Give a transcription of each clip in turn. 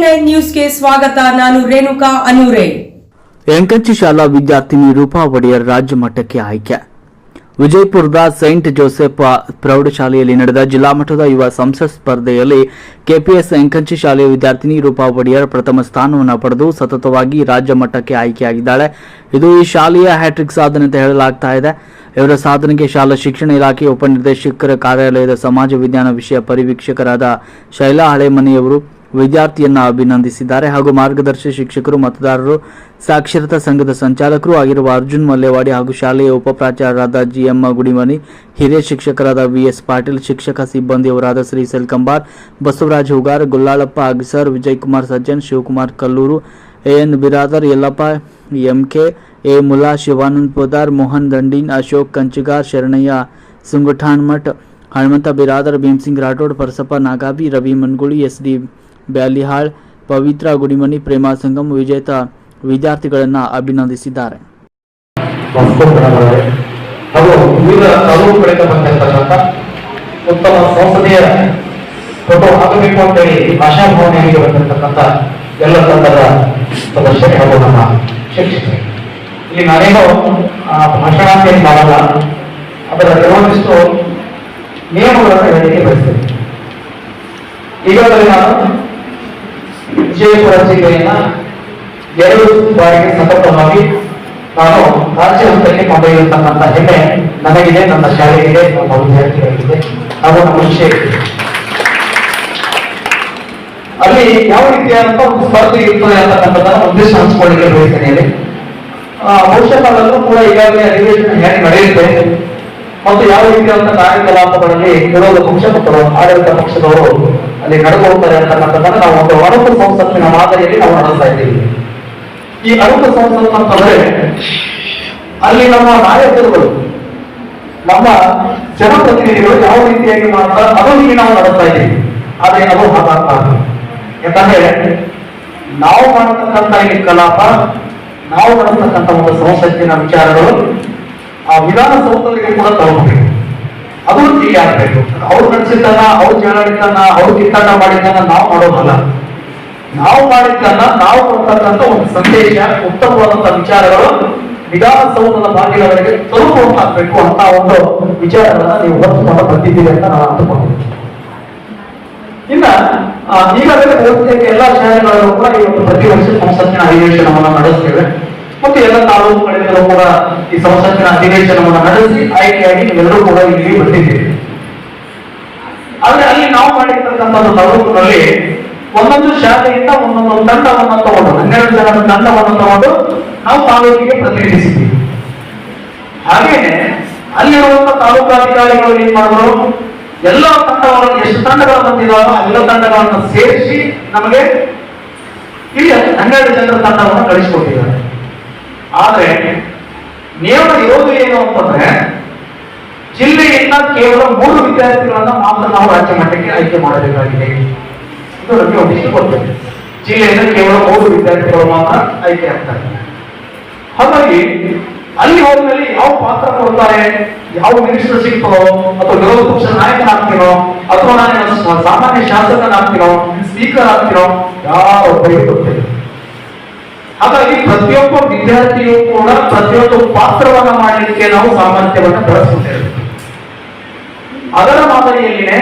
ನ್ಯೂಸ್ಗೆ ಸ್ವಾಗತ. ನಾನು ರೇಣುಕಾ ಅನೂರೇ. ಎಂಕಂಚಿ ಶಾಲಾ ವಿದ್ಯಾರ್ಥಿನಿ ರೂಪಾ ಒಡೆಯರ್ ರಾಜ್ಯ ಮಟ್ಟಕ್ಕೆ ಆಯ್ಕೆ. ವಿಜಯಪುರದ ಸೈಂಟ್ ಜೋಸೆಫ್ ಪ್ರೌಢಶಾಲೆಯಲ್ಲಿ ನಡೆದ ಜಿಲ್ಲಾ ಮಟ್ಟದ ಯುವ ಸಂಸತ್ ಸ್ಪರ್ಧೆಯಲ್ಲಿ ಕೆಪಿಎಸ್ ಎಂಕಂಚಿ ಶಾಲೆಯ ವಿದ್ಯಾರ್ಥಿನಿ ರೂಪಾ ಒಡೆಯರ್ ಪ್ರಥಮ ಸ್ಥಾನವನ್ನು ಪಡೆದು ಸತತವಾಗಿ ರಾಜ್ಯ ಮಟ್ಟಕ್ಕೆ ಆಯ್ಕೆಯಾಗಿದ್ದಾಳೆ. ಇದು ಈ ಶಾಲೆಯ ಹ್ಯಾಟ್ರಿಕ್ ಸಾಧನೆ ಅಂತ ಹೇಳಲಾಗ್ತಾ ಇದೆ. ಇವರ ಸಾಧನೆಗೆ ಶಾಲಾ ಶಿಕ್ಷಣ ಇಲಾಖೆ ಉಪನಿರ್ದೇಶಕರ ಕಾರ್ಯಾಲಯದ ಸಮಾಜ ವಿಜ್ಞಾನ ವಿಷಯ ಪರಿವೀಕ್ಷಕರಾದ ಶೈಲಾ ಹಳೆಮನೆಯವರು ವಿದ್ಯಾರ್ಥಿಯನ್ನ ಅಭಿನಂದಿಸಿದ್ದಾರೆ ಹಾಗೂ ಮಾರ್ಗದರ್ಶಿ ಶಿಕ್ಷಕರು, ಮತದಾರರು, ಸಾಕ್ಷರತಾ ಸಂಘದ ಸಂಚಾಲಕರು ಆಗಿರುವ ಅರ್ಜುನ್ ಮಲ್ಲೇವಾಡಿ ಹಾಗೂ ಶಾಲೆಯ ಉಪಪ್ರಾಚಾರ್ಯರಾದ ಜಿಎಂ ಗುಡಿಮನಿ, ಹಿರಿಯ ಶಿಕ್ಷಕರಾದ ವಿಎಸ್ ಪಾಟೀಲ್, ಶಿಕ್ಷಕ ಸಿಬ್ಬಂದಿಯವರಾದ Shri Selkambar, Basavaraj Hugar, Gullalappa Agsar Vijayakumar Sajjan, Shivakumar Kallur, A N Biradar, Yallappa, M K, A Mula Shivanand Podar, Mohan Dandin, Ashok Kanchigar, Sharanayya Sungathanmath, Hanumantha Biradar, Bhimsingh Rathod, Parasappa Nagabi Ravi Manguli, S D Byalihal, Pavitra Gudimani Prema Sangam ವಿಜೇತ ವಿದ್ಯಾರ್ಥಿಗಳನ್ನು ಅಭಿನಂದಿಸಿದ್ದಾರೆ. ಉತ್ತಮ ಸಂಸದೀಯ photo ಆಗಬೇಕು ಅಂತೇಳಿ ಎಲ್ಲ ತಂಡದ ಸದಸ್ಯರು ನಮ್ಮ ಇಲ್ಲಿ ಭಾಷಣ ಅದರ ಕೆಲವೊಂದಿಷ್ಟು ನಿಯಮಗಳನ್ನು ಹೇಳಲಿಕ್ಕೆ ಬಯಸ್ತೇನೆ. ಈಗಾಗಲೇ ನಾನು ವಿಜಯಪುರ ಜಿಲ್ಲೆಯನ್ನ ಎರಡು ಬಾರಿಗೆ ಸತತವಾಗಿ ನಾನು ರಾಜ್ಯ ಹಂತಕ್ಕೆ ಕೊಂಡೊಯ್ಯತಕ್ಕಂಥ ಹೆಮ್ಮೆ ನನಗಿದೆ, ನನ್ನ ಶಾಲೆಗಿದೆ, ನಮ್ಮ ವಿದ್ಯಾರ್ಥಿಗಳಿಗೆ ಹಾಗೂ ನಮ್ಮ ವಿಷಯ ಅಲ್ಲಿ ಯಾವ ರೀತಿಯಾದಂತ ಒಂದು ಸ್ಪರ್ಧೆ ಇರ್ತದೆ ಅಂತಕ್ಕಂಥದ್ದನ್ನ ಉದ್ದೇಶ ಹಂಚ್ಕೊಳ್ಳಿಕ್ಕೆ ಬಯಸ್ತೇನೆ ಇಲ್ಲಿ. ಬಹುಶಃ ಕೂಡ ಈಗಾಗಲೇ ಅಧಿವೇಶನ ಹೇಗೆ ನಡೆಯುತ್ತೆ ಮತ್ತು ಯಾವ ರೀತಿಯಾದಂತಹ ಕಾರ್ಯಕಲಾಪಗಳಲ್ಲಿ ವಿರೋಧ ಪಕ್ಷ ಮತ್ತು ಆಡಳಿತ ಪಕ್ಷದವರು ಅಲ್ಲಿ ನಡೆದು ಹೋಗ್ತಾರೆ ಅಂತಕ್ಕಂಥದ್ದನ್ನ ನಾವು ಒಂದು ಅಣುಕು ಸಂಸತ್ತಿನ ಮಾದರಿಯಲ್ಲಿ ನಾವು ನಡೆಸ್ತಾ ಇದ್ದೀವಿ. ಈ ಅಣುಕು ಸಂಸತ್ ಅಂತಂದ್ರೆ ಅಲ್ಲಿ ನಮ್ಮ ನಾಯಕರುಗಳು, ನಮ್ಮ ಜನಪ್ರತಿನಿಧಿಗಳು ಯಾವ ರೀತಿಯಾಗಿ ಮಾಡ್ತಾರೆ ಅದು ಇಲ್ಲಿ ನಾವು ನಡೆಸ್ತಾ ಇದ್ದೀವಿ. ಆದರೆ ಅದು ಹಾಗಾಗ್ಬಾರ್ದು ಯಾಕಂದ್ರೆ ನಾವು ಮಾಡತಕ್ಕಂಥ ಈ ಕಲಾಪ, ನಾವು ಮಾಡತಕ್ಕಂಥ ಒಂದು ಸಂಸತ್ತಿನ ವಿಚಾರಗಳು, ಆ ವಿಧಾನಸೌಧಗಳಿಗೆ ಕೂಡ ತಲುಪಬೇಕು ಅದು ಆಗಬೇಕು. ಅವ್ರು ನಡೆಸಿದ್ದನ್ನ, ಅವ್ರ ಜನಾಡಿದ್ದನ್ನ, ಅವ್ರು ಕಿತ್ತಾಟ ಮಾಡಿದ್ದನ್ನ ನಾವು ಮಾಡೋದಲ್ಲ. ನಾವು ಮಾಡಿದ್ದನ್ನ ನಾವು ಕೊಡ್ತಕ್ಕಂಥ ಒಂದು ಸಂದೇಶ ಉತ್ತಮವಾದಂತಹ ವಿಚಾರಗಳು ವಿಧಾನಸೌಧದ ಬಾಗಿಲವರೆಗೆ ತಲುಪುವಂತಾಗಬೇಕು ಅಂತ ಒಂದು ವಿಚಾರಗಳನ್ನ ನೀವು ಹೊತ್ತುಕೊಂಡು ಬಂದಿದ್ದೀರಿ ಅಂತ ನಾನು ಅಂದುಕೊಂಡಿದ್ದೀನಿ. ಇನ್ನ ಈಗಾಗಲೇ ಬಹುತೇಕ ಎಲ್ಲಾ ಶಾಲೆಗಳಲ್ಲೂ ಕೂಡ ಒಂದು ಪ್ರತಿ ವರ್ಷ ಸಂಸತ್ತಿನ ಅಧಿವೇಶನವನ್ನು ನಡೆಸ್ತೇವೆ. ಮತ್ತು ಎಲ್ಲ ತಾಲೂಕುಗಳಿಂದಲೂ ಕೂಡ ಈ ಸಂಸತ್ತಿನ ಅಧಿವೇಶನವನ್ನು ನಡೆಸಿ ಆಯ್ಕೆಯಾಗಿ ನೀವೆಲ್ಲರೂ ಕೂಡ ಇಲ್ಲಿ ಬಂದಿದ್ದೀರಿ. ಆದ್ರೆ ಅಲ್ಲಿ ನಾವು ಮಾಡಿರ್ತಕ್ಕಂಥ ತಾಲೂಕಿನಲ್ಲಿ ಒಂದೊಂದು ಶಾಲೆಯಿಂದ ಒಂದೊಂದು ತಂಡವನ್ನು ತಗೊಂಡು, ಹನ್ನೆರಡು ಜನರ ತಂಡವನ್ನು ತಗೊಂಡು ನಾವು ತಾಲೂಕಿಗೆ ಪ್ರತಿನಿಧಿಸಿದ್ದೀವಿ. ಹಾಗೇನೆ ಅಲ್ಲಿರುವಂತ ತಾಲೂಕಾಧಿಕಾರಿಗಳು ಏನ್ ಮಾಡಿದ್ರು? ಎಲ್ಲ ತಂಡಗಳನ್ನು ಎಷ್ಟು ತಂಡಗಳು ಬಂದಿದಾರೋ ಎಲ್ಲ ತಂಡಗಳನ್ನು ಸೇರಿಸಿ ನಮಗೆ ಇಲ್ಲಿ ಹನ್ನೆರಡು ಜನರ ತಂಡವನ್ನು ಕಳಿಸಿಕೊಟ್ಟಿದ್ದಾರೆ. ಆದ್ರೆ ನಿಯಮ ಇರೋದು ಏನು ಅಂತಂದ್ರೆ ಜಿಲ್ಲೆಯಿಂದ ಕೇವಲ ಮೂರು ವಿದ್ಯಾರ್ಥಿಗಳನ್ನ ಮಾತ್ರ ನಾವು ರಾಜ್ಯ ಮಟ್ಟಕ್ಕೆ ಆಯ್ಕೆ ಮಾಡಬೇಕಾಗಿದೆ. ಇದು ನಮಗೆ ಒಂದಿಷ್ಟು ಬರ್ತದೆ ಜಿಲ್ಲೆಯಿಂದ ಕೇವಲ ಮೂರು ವಿದ್ಯಾರ್ಥಿಗಳು ಮಾತ್ರ ಆಯ್ಕೆ ಆಗ್ತಾರೆ. ಹಾಗಾಗಿ ಅಲ್ಲಿ ಹೋದ್ಮೇಲೆ ಯಾವ ಪಾತ್ರ ಕೊಡ್ತಾರೆ, ಯಾವ ಮಿನಿಸ್ಟರ್ ಸಿಗ್ತದೋ ಅಥವಾ ವಿರೋಧ ಪಕ್ಷ ನಾಯಕನಾಗ್ತೀನೋ ಅಥವಾ ನಾನು ಸಾಮಾನ್ಯ ಶಾಸಕನಾಗ್ತೀರೋ ಸ್ಪೀಕರ್ ಆಗ್ತೀನೋ ಯಾರೊಬ್ಬರಿಗೆ ಗೊತ್ತಿಲ್ಲ. ಹಾಗಾಗಿ ಪ್ರತಿಯೊಬ್ಬ ವಿದ್ಯಾರ್ಥಿಯು ಕೂಡ ಪ್ರತಿಯೊಂದು ಪಾತ್ರವನ್ನ ಮಾಡಲಿಕ್ಕೆ ನಾವು ಸಾಮರ್ಥ್ಯವನ್ನು ಬಳಸುತ್ತೇವೆ ಅದರ ಮಾದರಿಯಲ್ಲಿನೇ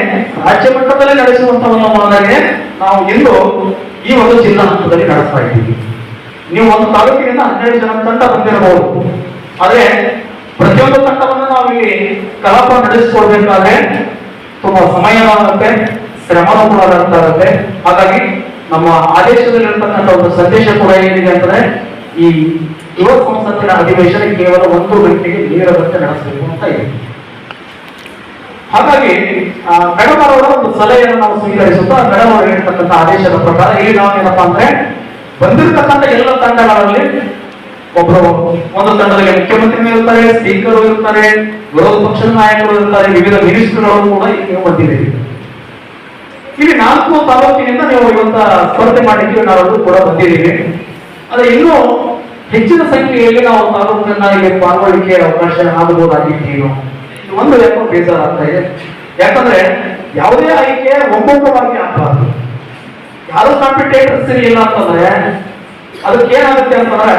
ರಾಜ್ಯ ಮಟ್ಟದಲ್ಲಿ ನಡೆಸುವಂತಹ ಮಾದರಿಯೇ ನಾವು ಇಂದು ಈ ಒಂದು ಜಿಲ್ಲಾ ಹಂತದಲ್ಲಿ ನಡೆಸ್ತಾ ಇದ್ದೀವಿ. ನೀವು ಒಂದು ತಾಲೂಕಿನಿಂದ ಹನ್ನೆರಡು ಜನ ತಂಡ ಬಂದಿರಬಹುದು. ಆದ್ರೆ ಪ್ರತಿಯೊಂದು ತಂಡವನ್ನು ನಾವು ಇಲ್ಲಿ ಕಲಾಪ ನಡೆಸಿಕೊಡ್ಬೇಕಾದ್ರೆ ತುಂಬಾ ಸಮಯವಾಗುತ್ತೆ ಕೂಡ ಹಾಗಾಗಿ ನಮ್ಮ ಆದೇಶದಲ್ಲಿರ್ತಕ್ಕಂಥ ಒಂದು ಸಂದೇಶ ಕೂಡ ಏನಿದೆ ಅಂತಂದ್ರೆ, ಈ ಯುವ ಸಂಸತ್ತಿನ ಅಧಿವೇಶನ ಕೇವಲ ಒಂದು ಗಂಟೆಗೆ ನೇರದಂತೆ ನಡೆಸಬೇಕು ಅಂತ ಇದೆ. ಹಾಗಾಗಿ ಮೇಡಮ್ ಅವರ ಒಂದು ಸಲಹೆಯನ್ನು ನಾವು ಸ್ವೀಕರಿಸುತ್ತಾ, ಮೇಡಮ್ ಅವರು ಹೇಳ್ತಕ್ಕಂಥ ಆದೇಶದ ಪ್ರಕಾರ ಇಲ್ಲಿ ನಾವು ಏನಪ್ಪ ಅಂದ್ರೆ, ಬಂದಿರತಕ್ಕಂಥ ಎಲ್ಲ ತಂಡಗಳಲ್ಲಿ ಒಬ್ಬರು ಒಂದು ತಂಡದಲ್ಲಿ ಮುಖ್ಯಮಂತ್ರಿಗಳು ಇರ್ತಾರೆ, ಸ್ಪೀಕರ್ ಇರ್ತಾರೆ, ವಿರೋಧ ಪಕ್ಷದ ನಾಯಕರು ಇರ್ತಾರೆ, ವಿವಿಧ ಮಿನಿಸ್ಟರ್ಗಳು ಕೂಡ ಇಲ್ಲಿ ಬಂದಿದ್ದೀರಿ ಇಲ್ಲಿ ನಾಲ್ಕು ತಾಲೂಕಿನಿಂದ ನೀವು ಇವತ್ತ ಸ್ಪರ್ಧೆ ಮಾಡಲಿಕ್ಕೆ ನಾನು ಕೂಡ ಬಂದಿದ್ದೀವಿ. ಅದೇ ಇನ್ನೂ ಹೆಚ್ಚಿನ ಸಂಖ್ಯೆಯಲ್ಲಿ ನಾವು ತಾಲೂಕನ್ನ ಇಲ್ಲಿ ಪಾಲ್ಗೊಳ್ಳಿಕ್ಕೆ ಅವಕಾಶ ಆಗಬಹುದಾಗಿದ್ದೀನೋ ಒಂದು ಯಾಕೋ ಬೇಜಾರಾಗ್ತಾ ಇದೆ. ಯಾಕಂದ್ರೆ ಯಾವುದೇ ಆಯ್ಕೆ ಒಮ್ಮುಖವಾಗಿ ಆಗಬಾರ್ದು. ಯಾರು ಕಾಂಪಿಟೇಟರ್ಸ್ ಇಲ್ಲ ಅಂತಂದ್ರೆ ಅದಕ್ಕೆ ಏನಾಗುತ್ತೆ ಅಂತಂದ್ರೆ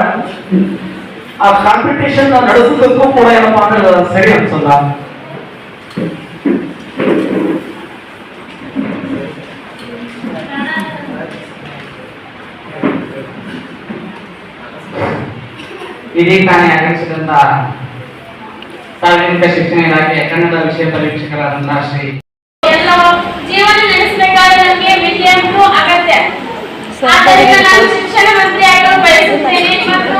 ಆ ಕಾಂಪಿಟೇಷನ್ ನಡೆಸೋದಕ್ಕೂ ಕೂಡ ಏನಪ್ಪಾ ಅಂದ್ರೆ ಸರಿ ಅನ್ಸಲ್ಲ. ಇದೀಗ ತಾನೇ ಆಗಮಿಸಿದಂತಹ ಸಾರ್ವಜನಿಕ ಶಿಕ್ಷಣ ಇಲಾಖೆ ಕನ್ನಡ ವಿಷಯ ಪರೀಕ್ಷಕರಾದಂತಹ ಶ್ರೀ ಜೀವನ ನಡೆಸಬೇಕಾದ್ರೆ ನಮಗೆ ವಿದ್ಯೆ ಅಗತ್ಯ. ಬಯಸುತ್ತೇನೆ ಮತ್ತು